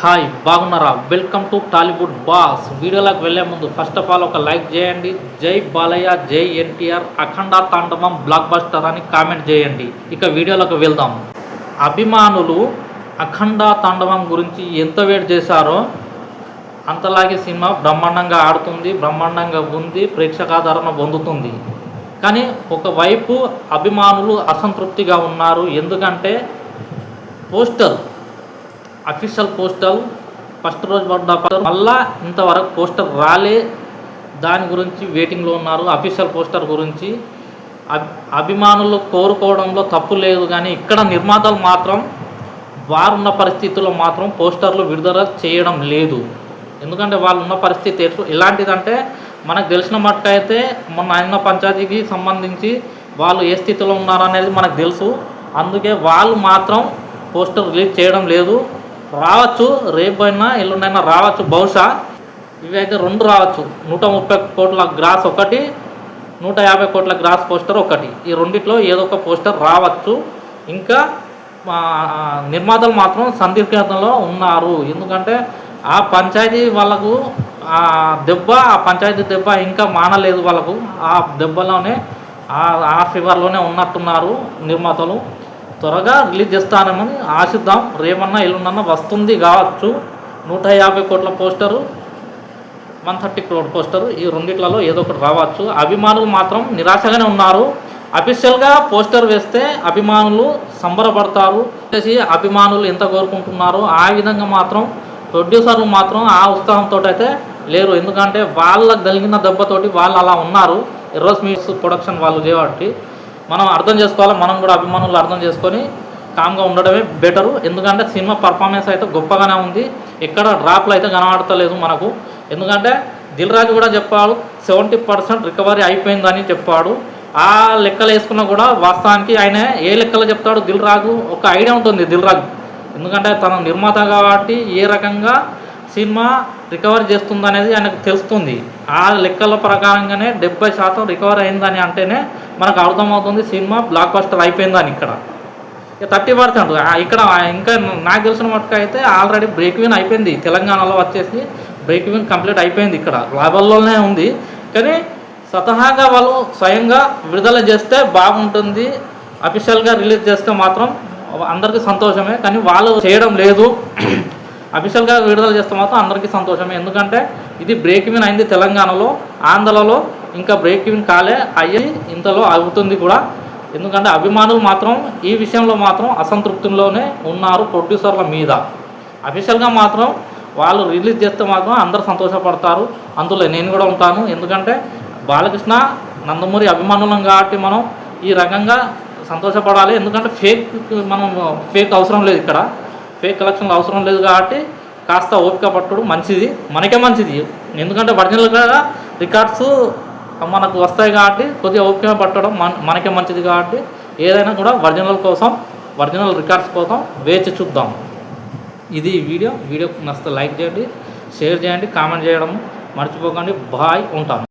Hi బాగున్నారా? Welcome to Tollywood boss వీడియోలోకి వెళ్ళే ముందు ఫస్ట్ ఆఫ్ ఆల్ ఒక లైక్ చేయండి. జై బాలయ్య జై ఎన్టీఆర్ అఖండ తాండవం బ్లాక్ బస్టర్ అని కామెంట్ చేయండి. ఇక వీడియోలోకి వెళ్దాం. అభిమానులు అఖండ తాండవం గురించి ఎంత వెయిట్ చేశారో అంతలాగే సినిమా బ్రహ్మాండంగా ఆడుతుంది బ్రహ్మాండంగా ఉంది ప్రేక్షకాదరణ పొందుతుంది. కానీ ఒకవైపు అభిమానులు అసంతృప్తిగా ఉన్నారు. ఎందుకంటే పోస్టర్ అఫీషియల్ పోస్టర్ ఫస్ట్ రోజు పడ్డ మళ్ళా ఇంతవరకు పోస్టర్ రాలే. దాని గురించి వెయిటింగ్లో ఉన్నారు. అఫీషియల్ పోస్టర్ గురించి అభిమానులు కోరుకోవడంలో తప్పు లేదు కానీ ఇక్కడ నిర్మాతలు మాత్రం వారున్న పరిస్థితుల్లో మాత్రం పోస్టర్లు విడుదల చేయడం లేదు. ఎందుకంటే వాళ్ళు ఉన్న పరిస్థితి ఎట్లు ఎలాంటిదంటే మనకు తెలిసిన మట్టుకైతే మొన్న ఆయన పంచాయతీకి సంబంధించి వాళ్ళు ఏ స్థితిలో ఉన్నారనేది మనకు తెలుసు. అందుకే వాళ్ళు మాత్రం పోస్టర్ రిలీజ్ చేయడం లేదు. రావచ్చు రేపు ఎల్లుండైనా రావచ్చు బహుశా. ఇవి అయితే రెండు రావచ్చు. నూట ముప్పై కోట్ల గ్రాస్ ఒకటి నూట యాభై కోట్ల గ్రాస్ పోస్టర్ ఒకటి. ఈ రెండిట్లో ఏదో ఒక పోస్టర్ రావచ్చు. ఇంకా నిర్మాతలు మాత్రం సందిగ్ధంలో ఉన్నారు. ఎందుకంటే ఆ పంచాయతీ వాళ్ళకు ఆ దెబ్బ ఆ పంచాయతీ దెబ్బ ఇంకా మానలేదు వాళ్ళకు. ఆ దెబ్బలోనే ఆ ఆ ఫీవర్లోనే ఉన్నట్టున్నారు నిర్మాతలు. త్వరగా రిలీజ్ చేస్తానని ఆశిద్దాం. రేపన్నా ఎల్లుండన్నా వస్తుంది కావచ్చు. నూట యాభై కోట్ల poster one thirty crore poster ఈ రెండిట్లలో ఏదో ఒకటి రావచ్చు. అభిమానులు మాత్రం నిరాశగానే ఉన్నారు. అఫీషియల్గా పోస్టర్ వేస్తే అభిమానులు సంబరపడతారు. చేసి అభిమానులు ఎంత కోరుకుంటున్నారో ఆ విధంగా మాత్రం ప్రొడ్యూసర్లు మాత్రం ఆ ఉత్సాహంతో అయితే లేరు. ఎందుకంటే వాళ్ళకు కలిగిన దెబ్బతోటి వాళ్ళు అలా ఉన్నారు. ఎర్రోస్ మీట్స్ ప్రొడక్షన్ వాళ్ళు చేయబట్టి మనం అర్థం చేసుకోవాలి మనం కూడా అభిమానులు అర్థం చేసుకొని కామ్గా ఉండడమే బెటరు ఎందుకంటే సినిమా పర్ఫార్మెన్స్ అయితే గొప్పగానే ఉంది. ఎక్కడ డ్రాప్లు అయితే కనబడతలేదు మనకు. ఎందుకంటే దిల్ రాజు కూడా చెప్పాడు సెవెంటీ పర్సెంట్ రికవరీ అయిపోయిందని చెప్పాడు. ఆ లెక్కలు వేసుకున్నా కూడా వాస్తవానికి ఆయన ఏ లెక్కలు చెప్తాడు? దిల్ రాజు ఒక ఐడియా ఉంటుంది దిల్ రాజు ఎందుకంటే తన నిర్మాత కాబట్టి ఏ రకంగా సినిమా రికవర్ చేస్తుంది అనేది ఆయనకు తెలుస్తుంది. ఆ లెక్కల ప్రకారంగానే డెబ్బై శాతం రికవర్ అయిందని అంటేనే మనకు అర్థమవుతుంది సినిమా బ్లాక్ బస్టర్ అయిపోయిందని ఇక్కడ. ఇక థర్టీ పర్సెంట్. ఇక్కడ ఇంకా నాకు తెలిసిన మటుకు అయితే ఆల్రెడీ బ్రేక్ విన్ అయిపోయింది. తెలంగాణలో వచ్చేసి బ్రేక్ విన్ కంప్లీట్ అయిపోయింది ఇక్కడ. లాభాల్లోనే ఉంది. కానీ స్వతహాగా వాళ్ళు స్వయంగా విడుదల చేస్తే బాగుంటుంది. అఫీషియల్గా రిలీజ్ చేస్తే మాత్రం అందరికీ సంతోషమే. కానీ వాళ్ళు చేయడం లేదు. అఫీషియల్గా విడుదల చేస్తే మాత్రం అందరికీ సంతోషమే. ఎందుకంటే ఇది బ్రేక్ విన్ అయింది తెలంగాణలో ఆంధ్రలో ఇంకా బ్రేక్ విన్ కాలే అయ్యి ఇంతలో అవుతుంది కూడా. ఎందుకంటే అభిమానులు మాత్రం ఈ విషయంలో మాత్రం అసంతృప్తిలోనే ఉన్నారు ప్రొడ్యూసర్ల మీద. అఫీషియల్గా మాత్రం వాళ్ళు రిలీజ్ చేస్తే మాత్రం అందరు సంతోషపడతారు. అందులో నేను కూడా ఉంటాను. ఎందుకంటే బాలకృష్ణ నందమూరి అభిమానులం కాబట్టి మనం ఈ రకంగా సంతోషపడాలి. ఎందుకంటే ఫేక్ మనం ఫేక్ అవసరం లేదు ఇక్కడ. ఫేక్ కలెక్షన్లు అవసరం లేదు కాబట్టి కాస్త ఓపిక పట్టడం మంచిది. మనకే మంచిది. ఎందుకంటే ఒరిజినల్ కూడా రికార్డ్స్ మనకు వస్తాయి కాబట్టి కొద్దిగా ఓపిక పట్టడం మన మనకే మంచిది కాబట్టి ఏదైనా కూడా ఒరిజినల్ కోసం ఒరిజినల్ రికార్డ్స్ కోసం వేచి చూద్దాం. ఇది వీడియో. వీడియో నచ్చితే లైక్ చేయండి షేర్ చేయండి కామెంట్ చేయడం మర్చిపోకండి. బాయ్. ఉంటాను.